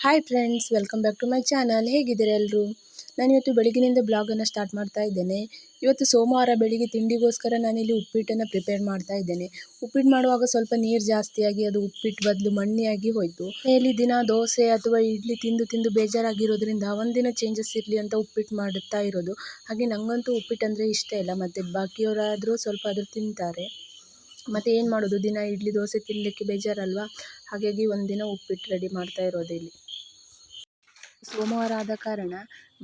Hi friends welcome back to my channel ಹೇಗಿದ್ದೀರಾ ಎಲ್ಲರೂ ನಾನು ಇವತ್ತು ಬೆಳಗಿನಿಂದ ಬ್ಲಾಗನ್ನು ಸ್ಟಾರ್ಟ್ ಮಾಡ್ತಾ ಇದ್ದೇನೆ. ಇವತ್ತು ಸೋಮವಾರ ಬೆಳಿಗ್ಗೆ ತಿಂಡಿಗೋಸ್ಕರ ನಾನಿಲ್ಲಿ ಉಪ್ಪಿಟ್ಟನ್ನು ಪ್ರಿಪೇರ್ ಮಾಡ್ತಾ ಇದ್ದೇನೆ. ಉಪ್ಪಿಟ್ಟು ಮಾಡುವಾಗ ಸ್ವಲ್ಪ ನೀರು ಜಾಸ್ತಿಯಾಗಿ ಅದು ಉಪ್ಪಿಟ್ಟು ಬದಲು ಮಣ್ಣಿಯಾಗಿ ಹೋಯಿತು. ಇಲ್ಲಿ ದಿನ ದೋಸೆ ಅಥವಾ ಇಡ್ಲಿ ತಿಂದು ತಿಂದು ಬೇಜಾರಾಗಿರೋದ್ರಿಂದ ಒಂದಿನ ಚೇಂಜಸ್ ಇರಲಿ ಅಂತ ಉಪ್ಪಿಟ್ಟು ಮಾಡುತ್ತಾ ಇರೋದು. ಹಾಗೆ ನನಗಂತೂ ಉಪ್ಪಿಟ್ಟು ಅಂದರೆ ಇಷ್ಟ ಇಲ್ಲ, ಮತ್ತು ಬಾಕಿಯವರಾದರೂ ಸ್ವಲ್ಪ ಆದರೂ ತಿಂತಾರೆ. ಮತ್ತು ಏನು ಮಾಡೋದು? ದಿನ ಇಡ್ಲಿ, ದೋಸೆ ತಿನ್ನಲಿಕ್ಕೆ ಬೇಜಾರಲ್ವಾ? ಹಾಗಾಗಿ ಒಂದಿನ ಉಪ್ಪಿಟ್ಟು ರೆಡಿ ಮಾಡ್ತಾ ಇರೋದು ಇಲ್ಲಿ. ಸೋಮವಾರ ಆದ ಕಾರಣ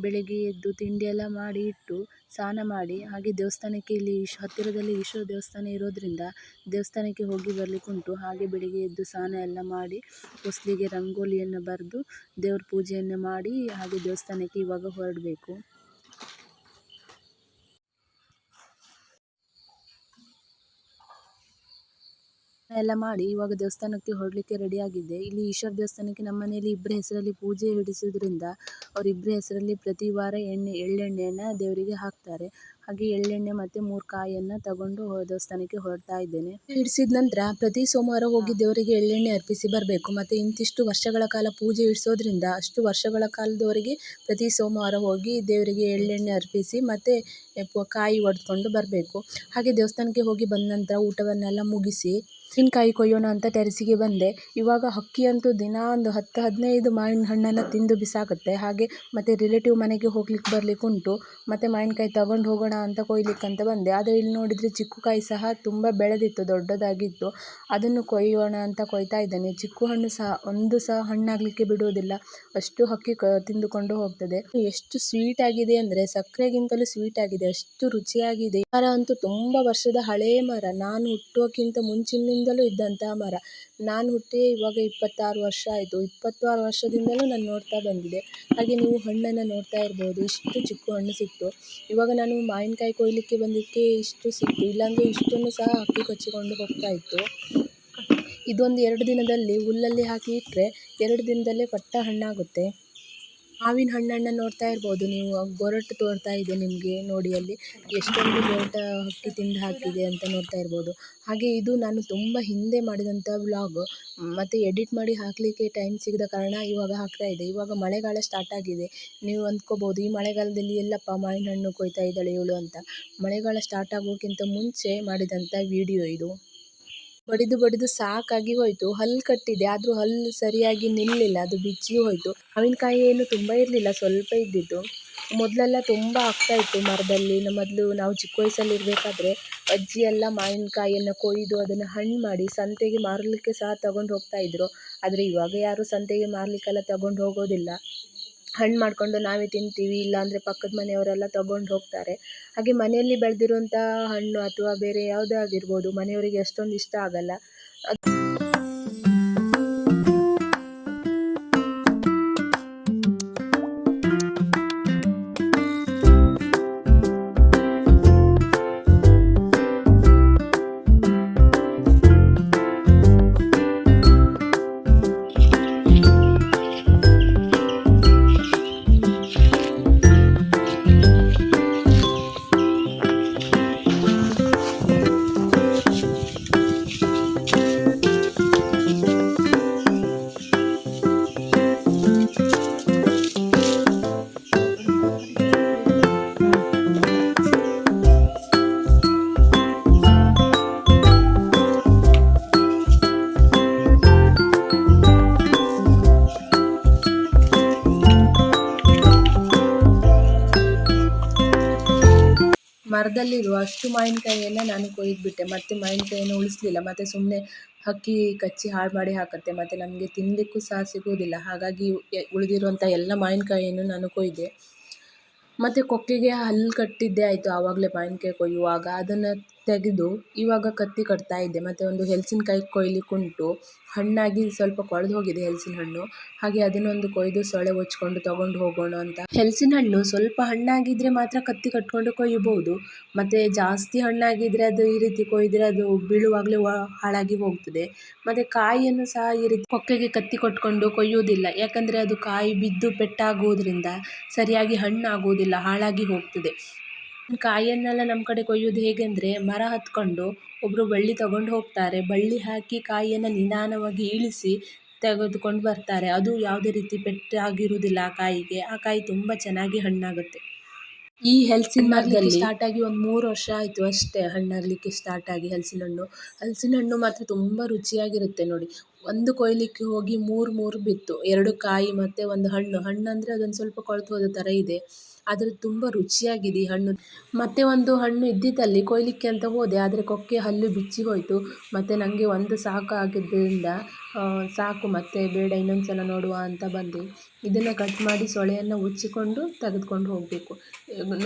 ಬೆಳಗ್ಗೆ ಎದ್ದು ತಿಂಡಿ ಎಲ್ಲ ಮಾಡಿ ಇಟ್ಟು ಸ್ನಾನ ಮಾಡಿ, ಹಾಗೆ ದೇವಸ್ಥಾನಕ್ಕೆ ಇಲ್ಲಿ ಈಶ್ ಹತ್ತಿರದಲ್ಲಿ ಈಶ್ವರ ದೇವಸ್ಥಾನ ಇರೋದರಿಂದ ದೇವಸ್ಥಾನಕ್ಕೆ ಹೋಗಿ ಬರಲಿಕ್ಕುಂಟು ಹಾಗೆ ಬೆಳಿಗ್ಗೆ ಎದ್ದು ಸ್ನಾನ ಎಲ್ಲ ಮಾಡಿ, ಹೊಸ್ಲಿಗೆ ರಂಗೋಲಿಯನ್ನು ಬರೆದು ದೇವ್ರ ಪೂಜೆಯನ್ನು ಮಾಡಿ, ಹಾಗೆ ದೇವಸ್ಥಾನಕ್ಕೆ ಇವಾಗ ಹೊರಡಬೇಕು. ಎಲ್ಲ ಮಾಡಿ ಇವಾಗ ದೇವಸ್ಥಾನಕ್ಕೆ ಹೊರಡಲಿಕ್ಕೆ ರೆಡಿಯಾಗಿದ್ದೆ ಇಲ್ಲಿ ಈಶ್ವರ ದೇವಸ್ಥಾನಕ್ಕೆ ನಮ್ಮ ಮನೆಯಲ್ಲಿ ಇಬ್ಬರ ಹೆಸರಲ್ಲಿ ಪೂಜೆ ಹಿಡಿಸೋದ್ರಿಂದ ಅವರಿಬ್ಬರ ಹೆಸರಲ್ಲಿ ಪ್ರತಿ ವಾರ ಎಣ್ಣೆ, ಎಳ್ಳೆಣ್ಣೆಯನ್ನು ದೇವರಿಗೆ ಹಾಕ್ತಾರೆ. ಹಾಗೆ ಎಳ್ಳೆಣ್ಣೆ ಮತ್ತು ಮೂರು ಕಾಯಿಯನ್ನು ತಗೊಂಡು ದೇವಸ್ಥಾನಕ್ಕೆ ಹೊರಡ್ತಾ ಇದ್ದೇನೆ. ಹಿಡಿಸಿದ ನಂತರ ಪ್ರತಿ ಸೋಮವಾರ ಹೋಗಿ ದೇವರಿಗೆ ಎಳ್ಳೆಣ್ಣೆ ಅರ್ಪಿಸಿ ಬರಬೇಕು. ಮತ್ತು ಇಂತಿಷ್ಟು ವರ್ಷಗಳ ಕಾಲ ಪೂಜೆ ಇಡಿಸೋದ್ರಿಂದ ಅಷ್ಟು ವರ್ಷಗಳ ಕಾಲದವರೆಗೆ ಪ್ರತಿ ಸೋಮವಾರ ಹೋಗಿ ದೇವರಿಗೆ ಎಳ್ಳೆಣ್ಣೆ ಅರ್ಪಿಸಿ ಮತ್ತು ಕಾಯಿ ಒಡ್ಕೊಂಡು ಬರಬೇಕು. ಹಾಗೆ ದೇವಸ್ಥಾನಕ್ಕೆ ಹೋಗಿ ಬಂದ ನಂತರ ಊಟವನ್ನೆಲ್ಲ ಮುಗಿಸಿ ತೆಂಗಿನಕಾಯಿ ಕೊಯ್ಯೋಣ ಅಂತ ಟೆರೆಸಿಗೆ ಬಂದೆ. ಇವಾಗ ಹಕ್ಕಿ ಅಂತೂ ದಿನ ಒಂದು ಹತ್ತು, ಹದಿನೈದು ಮಾವಿನ ಹಣ್ಣನ್ನು ತಿಂದು ಬಿಸಾಕುತ್ತೆ. ಹಾಗೆ ಮತ್ತು ರಿಲೇಟಿವ್ ಮನೆಗೆ ಹೋಗ್ಲಿಕ್ಕೆ ಬರ್ಲಿಕ್ಕೆ ಉಂಟು. ಮತ್ತು ಮಾವಿನಕಾಯಿ ತಗೊಂಡು ಹೋಗೋಣ ಅಂತ ಕೊಯ್ಲಿಕ್ಕಂತ ಬಂದೆ. ಆದರೆ ಇಲ್ಲಿ ನೋಡಿದರೆ ಚಿಕ್ಕು ಕಾಯಿ ಸಹ ತುಂಬ ಬೆಳೆದಿತ್ತು, ದೊಡ್ಡದಾಗಿತ್ತು. ಅದನ್ನು ಕೊಯ್ಯೋಣ ಅಂತ ಕೊಯ್ತಾ ಇದ್ದೇನೆ. ಚಿಕ್ಕು ಹಣ್ಣು ಸಹ, ಒಂದು ಸಹ ಹಣ್ಣಾಗಲಿಕ್ಕೆ ಬಿಡುವುದಿಲ್ಲ. ಅಷ್ಟು ಹಕ್ಕಿ ಕ, ತಿಂದುಕೊಂಡು ಹೋಗ್ತದೆ. ಎಷ್ಟು ಸ್ವೀಟ್ ಆಗಿದೆ ಅಂದರೆ ಸಕ್ಕರೆಗಿಂತಲೂ ಸ್ವೀಟ್ ಆಗಿದೆ. ಅಷ್ಟು ರುಚಿಯಾಗಿದೆ. ಮರ ಅಂತೂ ತುಂಬ ವರ್ಷದ ಹಳೆಯ ಮರ. ನಾನು ಹುಟ್ಟುವಕ್ಕಿಂತ ಮುಂಚಿನಿಂದಲೂ ಇದ್ದಂತಹ ಮರ. ನಾನು ಹುಟ್ಟಿ ಇವಾಗ ಇಪ್ಪತ್ತಾರು ವರ್ಷ ಆಯಿತು. ಇಪ್ಪತ್ತಾರು ವರ್ಷದಿಂದಲೂ ನಾನು ನೋಡ್ತಾ ಬಂದಿದೆ ಹಾಗೆ ನೀವು ಹಣ್ಣನ್ನು ನೋಡ್ತಾ ಇರ್ಬೋದು. ಇಷ್ಟು ಚಿಕ್ಕ ಹಣ್ಣು ಸಿಕ್ತು. ಇವಾಗ ನಾನು ಮಾವಿನಕಾಯಿ ಕೊಯ್ಲಿಕ್ಕೆ ಬಂದಿದ್ದಕ್ಕೆ ಇಷ್ಟು ಸಿಕ್ತು. ಇಲ್ಲಾಂದರೆ ಇಷ್ಟನ್ನು ಸಹ ಹಕ್ಕಿ ಕಚ್ಚಿಕೊಂಡು ಹೋಗ್ತಾ ಇತ್ತು. ಇದೊಂದು ಎರಡು ದಿನದಲ್ಲಿ ಹುಲ್ಲಲ್ಲಿ ಹಾಕಿ ಇಟ್ಟರೆ ಎರಡು ದಿನದಲ್ಲೇ ಪಟ್ಟ ಹಣ್ಣಾಗುತ್ತೆ. ಮಾವಿನ ಹಣ್ಣನ್ನು ನೋಡ್ತಾ ಇರ್ಬೋದು. ನೀವು ಗೊರಟು ತೋರ್ತಾ ಇದೆ ನಿಮಗೆ ನೋಡಿ ಅಲ್ಲಿ ಎಷ್ಟೊಂದು ಗೊರಟ ಹಕ್ಕಿ ತಿಂದು ಹಾಕಿದೆ ಅಂತ ನೋಡ್ತಾ ಇರ್ಬೋದು. ಹಾಗೆ ಇದು ನಾನು ತುಂಬ ಹಿಂದೆ ಮಾಡಿದಂಥ ವ್ಲಾಗ್ ಮತ್ತು ಎಡಿಟ್ ಮಾಡಿ ಹಾಕಲಿಕ್ಕೆ ಟೈಮ್ ಸಿಗದ ಕಾರಣ ಇವಾಗ ಹಾಕ್ತಾ ಇದೆ. ಇವಾಗ ಮಳೆಗಾಲ ಸ್ಟಾರ್ಟ್ ಆಗಿದೆ. ನೀವು ಅಂದ್ಕೋಬೋದು, ಈ ಮಳೆಗಾಲದಲ್ಲಿ ಎಲ್ಲಪ್ಪ ಮಾವಿನ ಹಣ್ಣು ಕೊಯ್ತಾ ಇದ್ದಾಳೆ ಇವಳು ಅಂತ. ಮಳೆಗಾಲ ಸ್ಟಾರ್ಟ್ ಆಗೋಕ್ಕಿಂತ ಮುಂಚೆ ಮಾಡಿದಂಥ ವಿಡಿಯೋ ಇದು. ಬಡಿದು ಬಡಿದು ಸಾಕಾಗಿ ಹೋಯಿತು. ಹಲ್ಲು ಕಟ್ಟಿದೆ. ಆದರೂ ಹಲ್ಲು ಸರಿಯಾಗಿ ನಿಲ್ಲಲಿಲ್ಲ ಅದು ಬಿಚ್ಚಿ ಹೋಯಿತು. ಮಾವಿನಕಾಯಿ ಏನು ತುಂಬ ಇರಲಿಲ್ಲ. ಸ್ವಲ್ಪ ಇದ್ದಿದ್ದು. ಮೊದಲೆಲ್ಲ ತುಂಬ ಆಗ್ತಾ ಇತ್ತು ಮರದಲ್ಲಿ. ಮೊದಲು ನಾವು ಚಿಕ್ಕ ವಯಸ್ಸಲ್ಲಿ ಇರಬೇಕಾದ್ರೆ ಅಜ್ಜಿ ಎಲ್ಲ ಮಾವಿನಕಾಯಿಯನ್ನು ಕೊಯ್ದು ಅದನ್ನು ಹಣ್ಣು ಮಾಡಿ ಸಂತೆಗೆ ಮಾರಲಿಕ್ಕೆ ಸಹ ತಗೊಂಡು ಹೋಗ್ತಾ ಇದ್ದರು ಆದರೆ ಇವಾಗ ಯಾರು ಸಂತೆಗೆ ಮಾರಲಿಕ್ಕೆಲ್ಲ ತಗೊಂಡು ಹೋಗೋದಿಲ್ಲ. ಹಣ್ಣು ಮಾಡಿಕೊಂಡು ನಾವೇ ತಿಂತೀವಿ, ಇಲ್ಲಾಂದರೆ ಪಕ್ಕದ ಮನೆಯವರೆಲ್ಲ ತಗೊಂಡು ಹೋಗ್ತಾರೆ. ಹಾಗೆ ಮನೆಯಲ್ಲಿ ಬೆಳೆದಿರುವಂಥ ಹಣ್ಣು ಅಥವಾ ಬೇರೆ ಯಾವುದೇ ಆಗಿರ್ಬೋದು ಮನೆಯವರಿಗೆ ಅಷ್ಟೊಂದು ಇಷ್ಟ ಆಗಲ್ಲ. ಮರದಲ್ಲಿರುವ ಅಷ್ಟು ಮಾವಿನಕಾಯಿಯನ್ನು ನಾನು ಕೊಯ್ದುಬಿಟ್ಟೆ. ಮತ್ತು ಮಾವಿನಕಾಯಿಯನ್ನು ಉಳಿಸಲಿಲ್ಲ. ಮತ್ತು ಸುಮ್ಮನೆ ಹಕ್ಕಿ ಕಚ್ಚಿ ಹಾಳು ಮಾಡಿ ಹಾಕುತ್ತೆ. ಮತ್ತು ನಮಗೆ ತಿನ್ನಲಿಕ್ಕೂ ಸಹ ಸಿಗುವುದಿಲ್ಲ ಹಾಗಾಗಿ ಉಳಿದಿರುವಂಥ ಎಲ್ಲ ಮಾವಿನಕಾಯಿಯನ್ನು ನಾನು ಕೊಯ್ದೆ. ಮತ್ತು ಕೊಕ್ಕೆಗೆ ಹಲ್ಲು ಕಟ್ಟಿದ್ದೇ ಆಯಿತು. ಆವಾಗಲೇ ಮಾವಿನಕಾಯಿ ಕೊಯ್ಯುವಾಗ. ಅದನ್ನು ತೆಗೆದು ಇವಾಗ ಕತ್ತಿ ಕಟ್ತಾ ಇದ್ದೆ. ಮತ್ತು ಒಂದು ಹಲಸಿನಕಾಯಿ ಕೊಯ್ಲಿಕ್ಕುಂಟು ಹಣ್ಣಾಗಿ ಸ್ವಲ್ಪ ಕೊಳೆದು ಹೋಗಿದೆ ಹೆಲ್ಸಿನ ಹಣ್ಣು. ಹಾಗೆ ಅದನ್ನೊಂದು ಕೊಯ್ದು ಸೊಳೆ ಹೊಚ್ಕೊಂಡು ತಗೊಂಡು ಹೋಗೋಣ ಅಂತ. ಹೆಲ್ಸಿನ ಹಣ್ಣು ಸ್ವಲ್ಪ ಹಣ್ಣಾಗಿದ್ರೆ ಮಾತ್ರ ಕತ್ತಿ ಕಟ್ಕೊಂಡು ಕೊಯ್ಯಬಹುದು. ಮತ್ತು ಜಾಸ್ತಿ ಹಣ್ಣಾಗಿದ್ರೆ ಅದು ಈ ರೀತಿ ಕೊಯ್ದರೆ ಅದು ಬೀಳುವಾಗಲೇ ಹಾಳಾಗಿ ಹೋಗ್ತದೆ. ಮತ್ತು ಕಾಯಿಯನ್ನು ಸಹ ಈ ರೀತಿ ಕೊಕ್ಕೆಗೆ ಕತ್ತಿ ಕೊಟ್ಕೊಂಡು ಕೊಯ್ಯುವುದಿಲ್ಲ. ಯಾಕಂದರೆ ಅದು ಕಾಯಿ ಬಿದ್ದು ಪೆಟ್ಟಾಗುವುದರಿಂದ ಸರಿಯಾಗಿ ಹಣ್ಣಾಗುವುದಿಲ್ಲ, ಹಾಳಾಗಿ ಹೋಗ್ತದೆ. ಕಾಯಿಯನ್ನೆಲ್ಲ ನಮ್ಮ ಕಡೆ ಕೊಯ್ಯೋದು ಹೇಗೆ ಅಂದರೆ ಮರ ಹತ್ಕೊಂಡು ಒಬ್ಬರು ಬಳ್ಳಿ ತಗೊಂಡು ಹೋಗ್ತಾರೆ. ಬಳ್ಳಿ ಹಾಕಿ ಕಾಯಿಯನ್ನು ನಿಧಾನವಾಗಿ ಇಳಿಸಿ ತೆಗೆದುಕೊಂಡು ಬರ್ತಾರೆ. ಅದು ಯಾವುದೇ ರೀತಿ ಪೆಟ್ಟಾಗಿರುವುದಿಲ್ಲ ಆ ಕಾಯಿಗೆ. ಆ ಕಾಯಿ ತುಂಬ ಚೆನ್ನಾಗಿ ಹಣ್ಣಾಗುತ್ತೆ. ಈ ಹಲಸಿನ ಮರದಲ್ಲಿ ಸ್ಟಾರ್ಟ್ ಆಗಿ ಒಂದು ಮೂರು ವರ್ಷ ಆಯಿತು ಅಷ್ಟೇ ಹಣ್ಣಾಗಲಿಕ್ಕೆ ಸ್ಟಾರ್ಟ್ ಆಗಿ ಹಲಸಿನ ಹಣ್ಣು. ಹಲಸಿನ ಹಣ್ಣು ಮಾತ್ರ ತುಂಬ ರುಚಿಯಾಗಿರುತ್ತೆ ನೋಡಿ. ಒಂದು ಕೊಯ್ಲಿಕ್ಕೆ ಹೋಗಿ ಮೂರು ಮೂರು ಬಿತ್ತು. ಎರಡು ಕಾಯಿ ಮತ್ತು ಒಂದು ಹಣ್ಣು. ಹಣ್ಣು ಅಂದರೆ ಅದೊಂದು ಸ್ವಲ್ಪ ಕೊಳೆತು ಹೋದ ಥರ ಇದೆ. ಆದರೆ ತುಂಬ ರುಚಿಯಾಗಿದೆ ಈ ಹಣ್ಣು. ಮತ್ತೆ ಒಂದು ಹಣ್ಣು ಇದ್ದಿದ್ದಲ್ಲಿ ಕೊಯ್ಲಿಕ್ಕೆ ಅಂತ ಹೋದೆ, ಆದರೆ ಕೊಕ್ಕೆ ಹಲ್ಲು ಬಿಚ್ಚಿ ಹೋಯಿತು. ಮತ್ತು ನನಗೆ ಒಂದು ಸಾಕು ಆಗಿದ್ದರಿಂದ ಸಾಕು ಮತ್ತೆ ಬೇಡ ಇನ್ನೊಂದು ಸಲ ನೋಡುವ ಅಂತ ಬಂದೆ. ಇದನ್ನು ಕಟ್ ಮಾಡಿ ಸೊಳೆಯನ್ನು ಉಚ್ಚಿಕೊಂಡು ತೆಗೆದುಕೊಂಡು ಹೋಗಬೇಕು.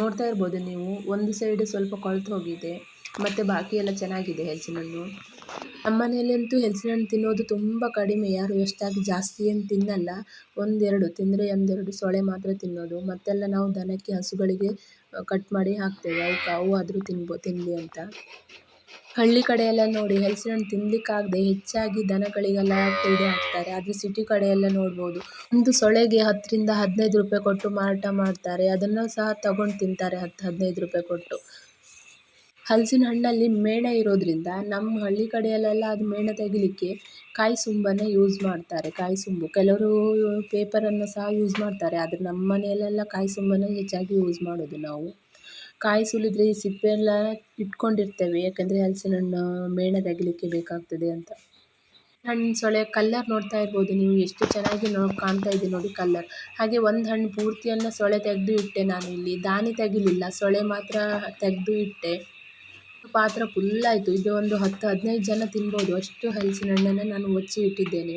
ನೋಡ್ತಾ ಇರ್ಬೋದು ನೀವು, ಒಂದು ಸೈಡ್ ಸ್ವಲ್ಪ ಕೊಳೆತು ಹೋಗಿದೆ. ಮತ್ತು ಬಾಕಿ ಎಲ್ಲ ಚೆನ್ನಾಗಿದೆ ಹೆಲ್ಸಿನ ಹಣ್ಣು ನಮ್ಮ ಮನೆಯಲ್ಲಂತೂ ಹೆಲ್ಸಿನ ಹಣ್ಣು ತಿನ್ನೋದು ತುಂಬ ಕಡಿಮೆ. ಯಾರು ಎಷ್ಟಾಗಿ ಜಾಸ್ತಿ ಏನು ತಿನ್ನಲ್ಲ. ಒಂದೆರಡು, ತಿಂದರೆ ಒಂದೆರಡು ಸೊಳೆ ಮಾತ್ರ ತಿನ್ನೋದು. ಮತ್ತೆಲ್ಲ ನಾವು ದನಕ್ಕೆ ಹಸುಗಳಿಗೆ ಕಟ್ ಮಾಡಿ ಹಾಕ್ತೇವೆ. ಅವಕ್ಕೆ ಅವು ಆದರೂ ತಿನ್ಬೋ ತಿನ್ನಲಿ ಅಂತ. ಹಳ್ಳಿ ಕಡೆಯೆಲ್ಲ ನೋಡಿ ಹೆಲ್ಸಿನ ಹಣ್ಣು ತಿನ್ನಲಿಕ್ಕಾಗದೆ ಹೆಚ್ಚಾಗಿ ದನಗಳಿಗೆಲ್ಲ ಇದು ಹಾಕ್ತಾರೆ. ಆದರೆ ಸಿಟಿ ಕಡೆಯೆಲ್ಲ ನೋಡ್ಬೋದು. ಒಂದು ಸೊಳೆಗೆ ಹತ್ತರಿಂದ ಹದಿನೈದು ರೂಪಾಯಿ ಕೊಟ್ಟು ಮಾರಾಟ ಮಾಡ್ತಾರೆ. ಅದನ್ನು ಸಹ ತಗೊಂಡು ತಿಂತಾರೆ ಹತ್ತು ಹದಿನೈದು ರೂಪಾಯಿ ಕೊಟ್ಟು. ಹಲಸಿನ ಹಣ್ಣಲ್ಲಿ ಮೇಣ ಇರೋದ್ರಿಂದ ನಮ್ಮ ಹಳ್ಳಿ ಕಡೆಯಲ್ಲೆಲ್ಲ ಅದು ಮೇಣ ತೆಗಿಲಿಕ್ಕೆ ಕಾಯಿ ಸುಂಬನ್ನೇ ಯೂಸ್ ಮಾಡ್ತಾರೆ, ಕಾಯಿ ಸುಂಬು. ಕೆಲವರು ಪೇಪರನ್ನು ಸಹ ಯೂಸ್ ಮಾಡ್ತಾರೆ, ಆದರೆ ನಮ್ಮ ಮನೆಯಲ್ಲೆಲ್ಲ ಕಾಯಿ ಸುಂಬನ್ನೇ ಹೆಚ್ಚಾಗಿ ಯೂಸ್ ಮಾಡೋದು ನಾವು. ಕಾಯಿ ಸುಲಿದ್ರೆ ಈ ಸಿಪ್ಪೆ ಎಲ್ಲ ಇಟ್ಕೊಂಡಿರ್ತೇವೆ, ಯಾಕಂದರೆ ಹಲಸಿನ ಹಣ್ಣು ಮೇಣ ತೆಗಿಲಿಕ್ಕೆ ಬೇಕಾಗ್ತದೆ ಅಂತ. ಹಣ್ಣು ಸೊಳೆ ಕಲ್ಲರ್ ನೋಡ್ತಾ ಇರ್ಬೋದು ನೀವು, ಎಷ್ಟು ಚೆನ್ನಾಗಿ ನೋ ಕಾಣ್ತಾ ಇದೆ ನೋಡಿ ಕಲ್ಲರ್ ಹಾಗೆ ಒಂದು ಹಣ್ಣು ಪೂರ್ತಿಯನ್ನು ಸೊಳೆ ತೆಗೆದು ಇಟ್ಟೆ ನಾನು ಇಲ್ಲಿ. ದಾನಿ ತೆಗಿಲಿಲ್ಲ ಸೊಳೆ ಮಾತ್ರ ತೆಗೆದು ಇಟ್ಟೆ. ಪಾತ್ರ ಫುಲ್ ಆಯಿತು ಇದು ಒಂದು ಹತ್ತು, ಹದಿನೈದು ಜನ ತಿನ್ಬೋದು. ಅಷ್ಟು ಹಲಸಿನ ಹಣ್ಣನ್ನು ನಾನು ಮುಚ್ಚಿ ಇಟ್ಟಿದ್ದೇನೆ.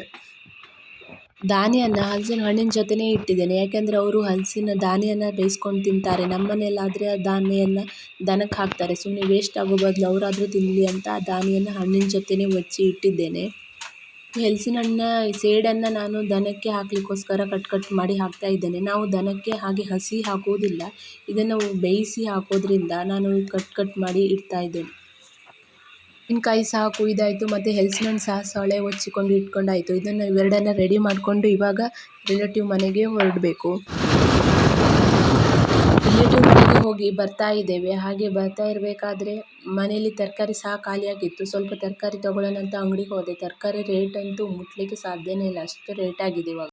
ದಾನಿಯನ್ನು ಹಲಸಿನ ಹಣ್ಣಿನ ಜೊತೆನೇ ಇಟ್ಟಿದ್ದೇನೆ. ಯಾಕೆಂದರೆ ಅವರು ಹಲಸಿನ ದಾನಿಯನ್ನು ಬೇಯಿಸ್ಕೊಂಡು ತಿಂತಾರೆ. ನಮ್ಮ ಮನೆಯಲ್ಲಾದರೆ ಆ ದಾನಿಯನ್ನು ದನಕ್ಕೆ ಹಾಕ್ತಾರೆ. ಸುಮ್ಮನೆ ವೇಸ್ಟ್ ಆಗೋ ಬದಲು ಅವರಾದರೂ ತಿನ್ನಲಿ ಅಂತ ಆ ದಾನಿಯನ್ನು ಹಣ್ಣಿನ ಜೊತೆನೇ ಮುಚ್ಚಿ ಇಟ್ಟಿದ್ದೇನೆ. ಹಲಸಿನ ಹಣ್ಣ ಸೇಡನ್ನು ನಾನು ದನಕ್ಕೆ ಹಾಕಲಿಕ್ಕೋಸ್ಕರ ಕಟ್ ಕಟ್ ಮಾಡಿ ಹಾಕ್ತಾ ಇದ್ದೇನೆ. ನಾವು ದನಕ್ಕೆ ಹಾಗೆ ಹಸಿ ಹಾಕುವುದಿಲ್ಲ. ಇದನ್ನು ಬೇಯಿಸಿ ಹಾಕೋದ್ರಿಂದ ನಾನು ಕಟ್ ಕಟ್ ಮಾಡಿ ಇಡ್ತಾ ಇದ್ದೇನೆ. ಇನ್ಕಾಯಿ ಸಹ ಕುಯ್ದಾಯಿತು ಮತ್ತು ಹಲಸಿನ ಹಣ್ಣು ಸಹ ಸೊಳೆ ಹೊಚ್ಚಿಕೊಂಡು ಇಟ್ಕೊಂಡಾಯಿತು. ಇದನ್ನು ಇವೆರಡನ್ನ ರೆಡಿ ಮಾಡಿಕೊಂಡು ಇವಾಗ ರಿಲೇಟಿವ್ ಮನೆಗೆ ಹೊರಡಬೇಕು. ರಿಲೇಟಿವ್ ಮನೆಗೆ ಹೋಗಿ ಬರ್ತಾ ಇದ್ದೇವೆ. ಹಾಗೆ ಬರ್ತಾ ಇರಬೇಕಾದ್ರೆ ಮನೆಯಲ್ಲಿ ತರಕಾರಿ ಸಹ ಖಾಲಿಯಾಗಿತ್ತು. ಸ್ವಲ್ಪ ತರಕಾರಿ ತಗೊಳ್ಳೋಣ ಅಂತ ಅಂಗಡಿಗೆ ಹೋದೆ. ತರಕಾರಿ ರೇಟ್ ಅಂತೂ ಮುಟ್ಟಲಿಕ್ಕೆ ಸಾಧ್ಯನೇ ಇಲ್ಲ. ಅಷ್ಟು ರೇಟ್ ಆಗಿದೆ ಇವಾಗ.